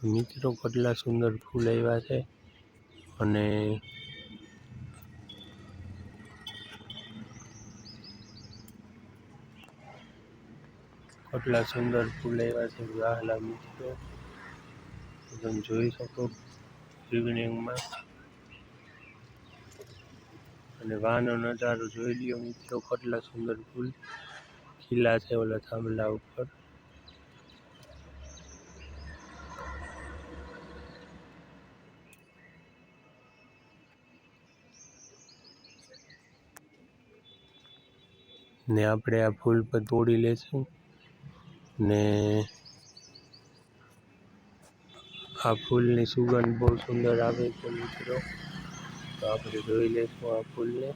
મિત્રો કેટલા સુંદર ફૂલ આવ્યા છે. અને કેટલા સુંદર ફૂલ આવ્યા છે. વહાલા મિત્રો, તમે જોઈ શકો ઇવનિંગમાં અને વાનો નજારો જોઈ લ્યો મિત્રો, કેટલા સુંદર ફૂલ ખીલા છે ઓલા થાંભલા ઉપર. ને આપણે આ ફૂલ પર તોડી લેશું ને આ ફૂલની સુગંધ બહુ સુંદર આવે છે મિત્રો તો આપણે જોઈ લેશું આ ફૂલને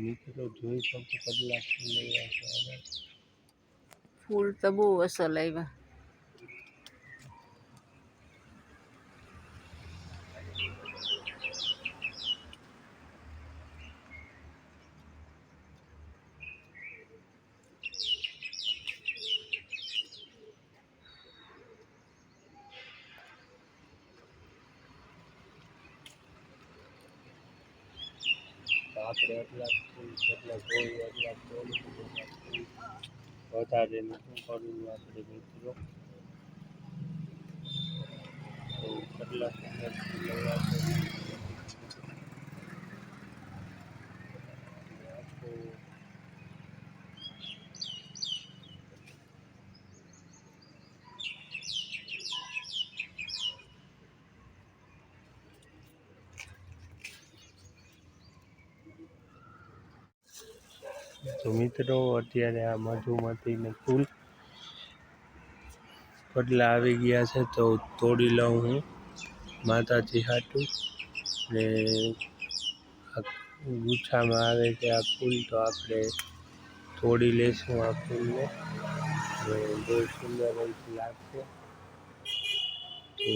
મિત્રો જોઈ શકો કેટલા ફૂલ આવ્યા. ફૂલ તો બહુ અસલ આવ્યા તો આપણે એટલા ફૂલ જેટલા જોઈએ એટલા ફૂલ વધારે શું કરવું આપણે મિત્રો? તો કેટલા તો મિત્રો અત્યારે આ મધુમતીને ફૂલ કેટલા આવી ગયા છે તો તોડી લઉં હું માતાજી હાટું ને આ ગુચ્છામાં આવે છે આ ફૂલ તો આપણે તોડી લેશું આ ફૂલને ને બહુ સુંદર એવું લાગશે તો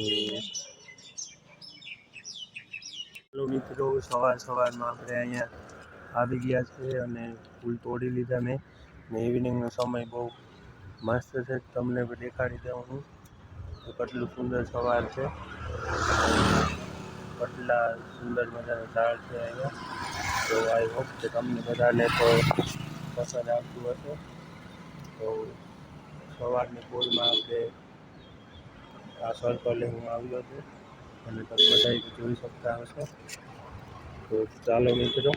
ચાલો મિત્રો સવાર સવારમાં આપણે અહીંયા આવી ગયા છે અને ફૂલ તોડી લીધા મેં. ને ઇવનિંગનો સમય બહુ મસ્ત છે. તમને દેખાડી દઉં હું. કેટલું સુંદર સવાર છે. કેટલા સુંદર મજાના ઝાડ છે અહીંયા તો આઈ હોપ કે તમને બધાને તો પસંદ આવતું હશે. તો સવારની પોરમાં આપણે આ સર્કલે હું આવ્યો છું. અને તમે બધા જોઈ શકતા હશો. તો ચાલો મિત્રો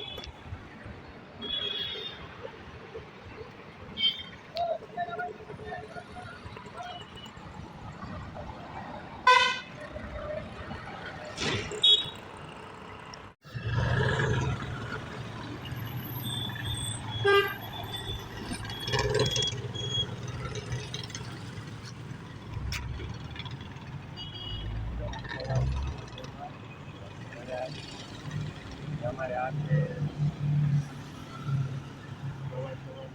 તમારે આ છે સવાર સવાર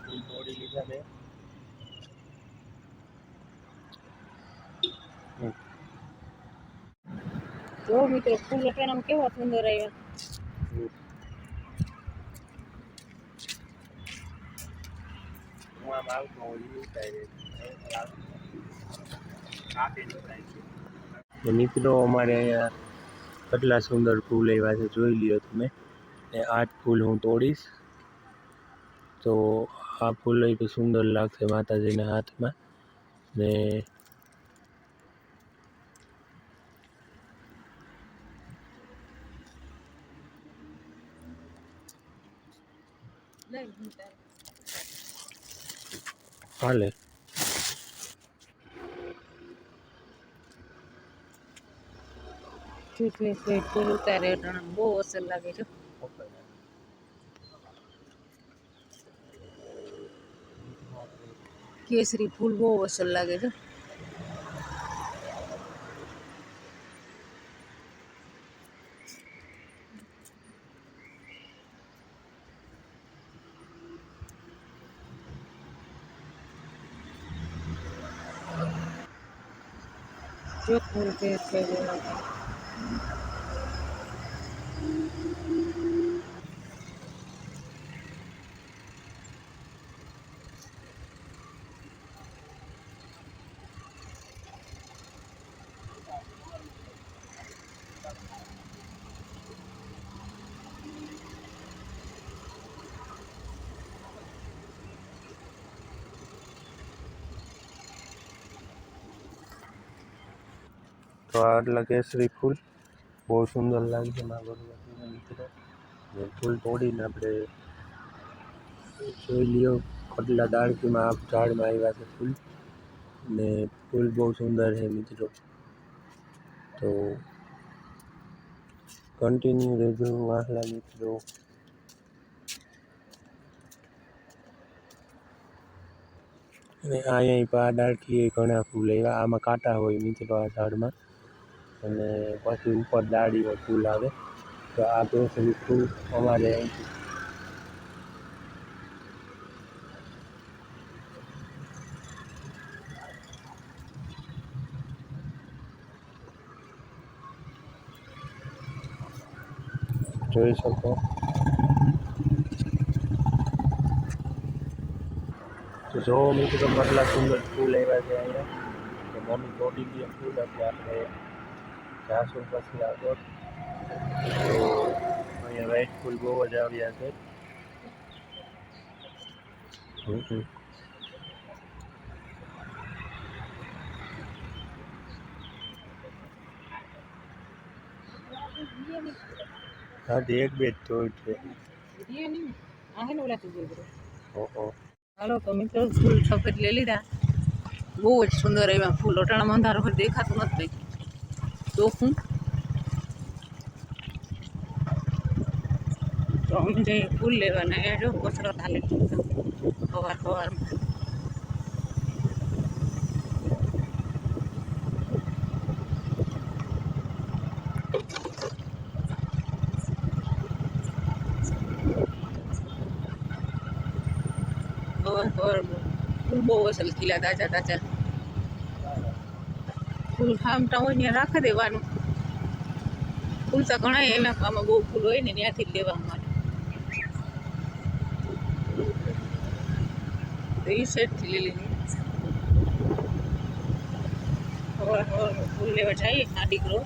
ફૂલ તોડી લીધા મેં જો મિત્રો ફૂલ અટાણામાં કેવા સુંદર આવ્યા. એવું મિત્રો અમારે અહીંયા કેટલા સુંદર ફૂલ આવ્યા છે જોઈ લ્યો તમે. ને આઠ ફૂલ હું તોડીશ. તો આ ફૂલ લઈ તો સુંદર લાગશે માતાજીના હાથમાં. ને હાલે ચૂંટણી સ્વીટ ફૂલ ઉતારે અટાણા બહુ અસર લાગે છે કેસરી ફૂલ બહુ અસર લાગે છે চোখ খুলতে ইচ্ছে તો આ આટલા કેસરી ફૂલ. બહુ સુંદર લાગે છે મારા ભગવતીના મિત્રો. ફૂલ તોડીને આપણે જોઈ લ્યો ખોટલા દાળકીમાં આ ઝાડમાં આવ્યા છે ફૂલ. ને ફૂલ બહુ સુંદર છે મિત્રો. તો કન્ટિન્યુ રહેજો વાહલા મિત્રો. અને અહીંયા આ ડાળખીએ ઘણા ફૂલ આવ્યા આમાં કાંટા હોય મિત્રો આ ઝાડમાં. અને પછી ઉપર ડાળીમાં ફૂલ આવે. તો આ કેસરી ફૂલ અમારે જોઈ શકો. તો જો મિત્રો કેટલા સુંદર ફૂલ આવ્યા છે અહીંયા. તો મમ્મી તોડી ગયા ફૂલ એટલે આપણે જાશું પછી આગળ. અહીંયા વ્હાઈટ ફૂલ બહુ જ આવ્યા છે. હા એક બે જ તો છે. હાલો, તો મિત્રો ફૂલ લઈ લીધા. બહુ જ સુંદર એવા ફૂલ. અટાણામાં અંધારો દેખાતું નથી કંઈ ચોખ્ખું તો અમે જઈએ ફૂલ લેવાના એ જો કસરત હાલે સવાર સવારમાં સવાર સવારમાં ફૂલ બહુ અસલ ખીલા તાજા તાજા ફૂલ ખામટા હોય ત્યાં રાખી દેવાનું. ફૂલ તો ઘણા એના આમાં બહુ ફૂલ હોય ને ત્યાંથી જ લેવા માટે. એ સાઈડથી લઈ લીધી ફૂલ લેવા જઈએ, આ દીકરો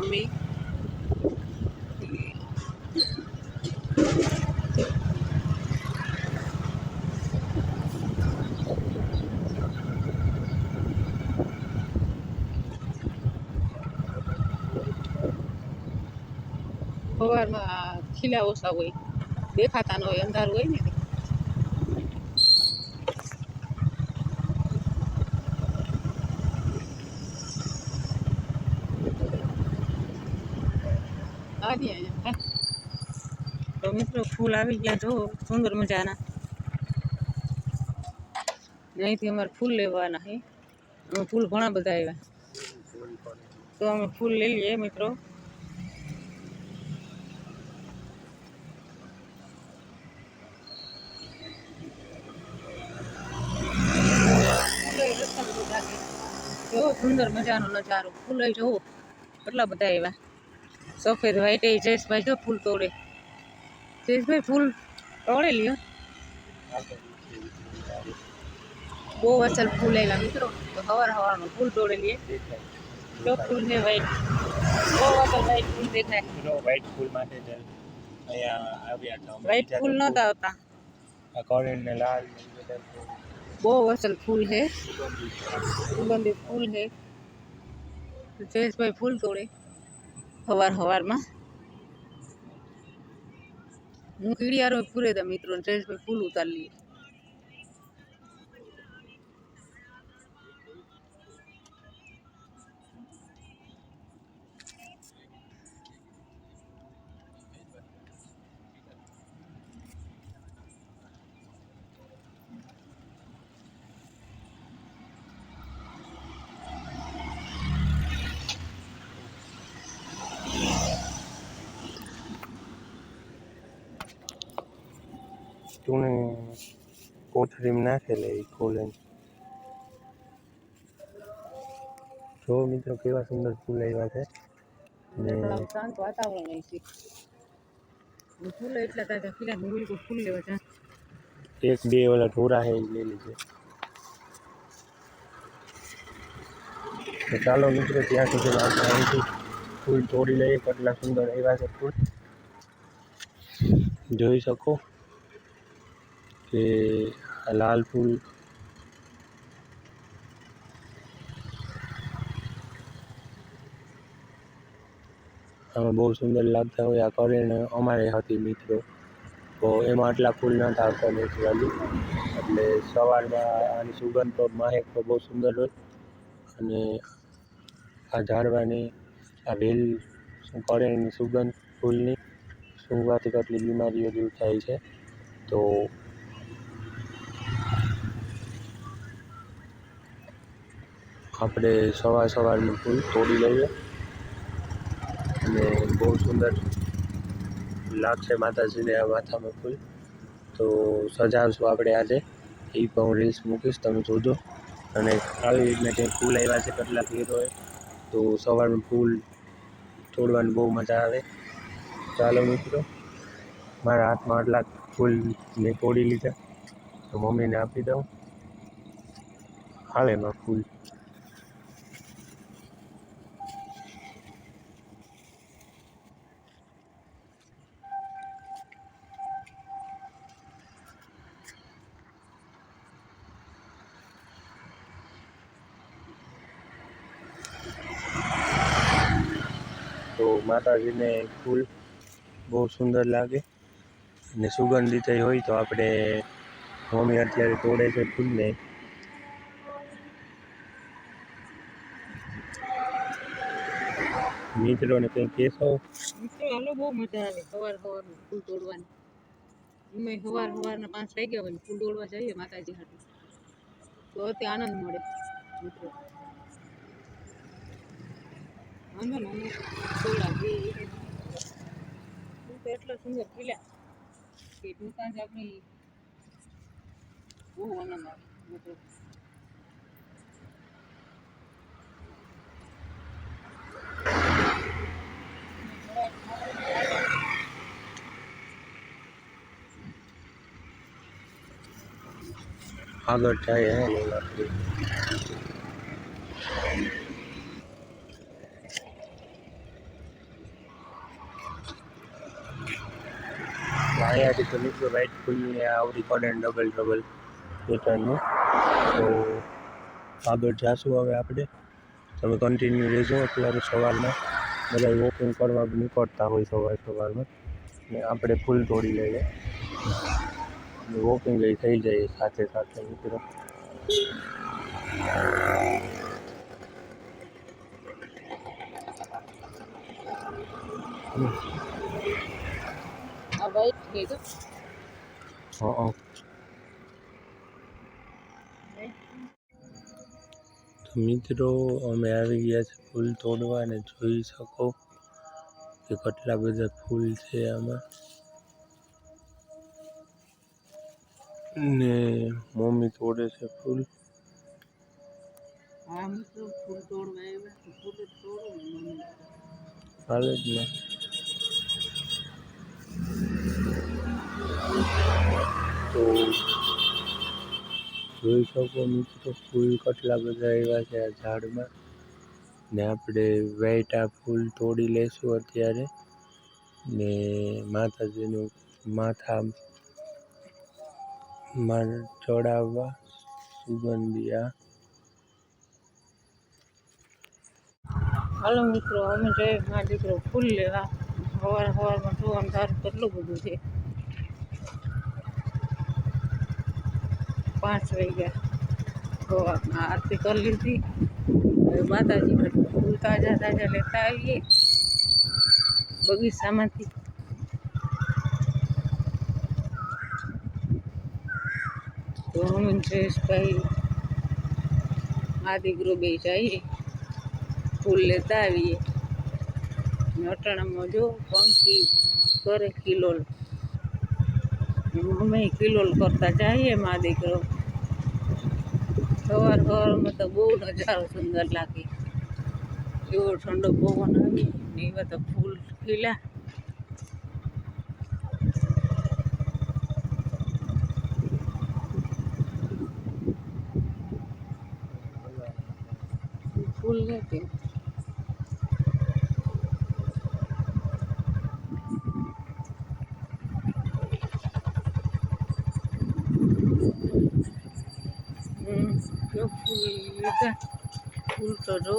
અમે ખીલા ઓછા હોય દેખાતા ન હોય અંધારું હોય ને આવી અહીંયા તો મિત્રો ફૂલ આવી ગયા જો સુંદર મજાના અહીંથી અમારે ફૂલ લેવાના છે અમે ફૂલ ઘણા બધા આવ્યા તો અમે ફૂલ લઈ લઈએ મિત્રો સુંદર મજાનો નજારો ફૂલ જોવો કેટલા બધા એવા સફેદ વ્હાઈટ એ જયેશભાઈ જો ફૂલ તોડે જયેશભાઈ ફૂલ તોડે લ્યો બહુ અસલ ફૂલ આવ્યા મિત્રો તો હવાર હવારમાં ફૂલ તોડે લઈએ જો ફૂલ છે વ્હાઈટ બહુ અસલ વ્હાઈટ ફૂલ દેખાય વ્હાઈટ ફૂલ માટે જ અહીંયા આવ્યા હતા અમે વ્હાઈટ ફૂલ નહોતા આવતા આ કોરેન ને લાલ ને એ બધા ફૂલ બહુ અસલ ફૂલ હે સુગંધિત ફૂલ હે જયેશભાઈ ફૂલ તોડે હવાર હવારમાં હું કીડિયારો પૂરે તા મિત્રો જયેશભાઈ ફૂલ ઉતારી લઈએ તું કોથળીમાં નાખેલે એ ખોલે જો મિત્રો કેવા સુંદર ફૂલ આવ્યા છે ને થોડા શાંત વાતાવરણ હોય છે ને ફૂલો એટલા તાજા ખીલા ને બિલકુલ ફૂલ લેવા જા એક બે ઓલા ઢોરા છે એ લઈ લીધે તો ચાલો મિત્રો ત્યાં સુધી આપણે અહીંથી ફૂલ તોડી લઈએ કેટલા સુંદર આવ્યા છે ફૂલ જોઈ શકો કે લાલ ફૂલ બહુ સુંદર લાગતા હોય આ કરેણ અમારે હતી મિત્રો. તો એમાં આટલા ફૂલ નહોતા આવતા નેચરલી એટલે સવારમાં આની સુગંધ તો માહેક તો બહુ સુંદર હોય. અને આ ઝાડવાની આ વેલ શું કરે સુગંધ, ફૂલની સૂંઘવાથી કેટલી બીમારીઓ દૂર થાય છે. તો આપણે સવાર સવારનું ફૂલ તોડી લઈએ. અને બહુ સુંદર લાગશે માતાજીને આ માથામાં ફૂલ. તો સજાવશું આપણે આજે. એ પણ હું રીલ્સ મૂકીશ, તમે જોજો. અને આવી રીતના જે ફૂલ આવ્યા છે, કેટલાક હીરોએ તો સવારનું ફૂલ તોડવાની બહુ મજા આવે. ચાલો મિત્રો, મારા હાથમાં આટલા ફૂલ મેં તોડી લીધા. તો મમ્મીને આપી દઉં. હાલે એમાં ફૂલ. માતાજીને ફૂલ બહુ સુંદર લાગે અને સુગંધિત હોય તો આપણે મમ્મી અત્યારે તોડે છે ફૂલને મિત્રોને કંઈ કહેશો મિત્રો હાલો બહુ મજા આવે સવાર સવારનું ફૂલ તોડવાની એમાં સવાર સવારના પાંચ વાગ્યા હોય ને ફૂલ તોડવા જઈએ માતાજી હાટુ તો અતિ આનંદ મળે મિત્રો વાંધો ને અમે તોડા ఎట్లా వస్తుంది చెప్పిలే ఎదుగుతాను చెప్పి ఓ అన్నారు हाँ तो अच्छा है આવે મિત્રો આગળ જાય હે લોલાથી અહીંયાથી તો મિત્રો રાઈટ ખુલ્લીને આવડી પડે ને ડબલ ડબલ પેટર્નનું તો આગળ જાશું હવે આપણે તમે કન્ટિન્યુ રહેજો અત્યારે સવારમાં બધા વોકિંગ કરવા નીકળતા હોય સવાર સવારમાં ને આપણે ફૂલ તોડી લઈએ વોકિંગ એ થઈ જાય સાથે સાથે મિત્રો આ તો? હં તો મિત્રો અમે આવી ગયા છે ફૂલ તોડવા અને જોઈ શકો કે કેટલા બધા ફૂલ છે આમાં. ને મમ્મી તોડે છે ફૂલ. હાલે જ ને. તો જોઈ શકો મિત્રો, ફૂલ કેટલા બધા એવા છે આ ઝાડમાં. ને આપણે વેટા ફૂલ તોડી લેશું અત્યારે. ને માતાજીનું માથા માં ચડાવવા સુગંધિયા હાલો મિત્રો, અમે જોઈએ મારા દીકરો ફૂલ લેવા. સવાર સવારમાં જોવાનું તારું કેટલું બધું છે પાંચ વાગ્યા સવારમાં આરતી કરી લીધી હવે માતાજી માટે ફૂલ તાજા તાજા લેતા આવીએ બગીચામાંથી તો અમે જયેશભાઈ આ દીકરો બે જઈએ ફૂલ લેતા આવીએ ને અટાણામાં જો પંખી કરે કિલોલ અમે કિલોલ કરતા જઈએ મા દીકરો સવાર સવારમાં તો બહુ નજારો સુંદર લાગે એવો ઠંડો પવન આવી ને એવા તો ફૂલ ખીલા ફૂલ નથી ફૂલ તો જો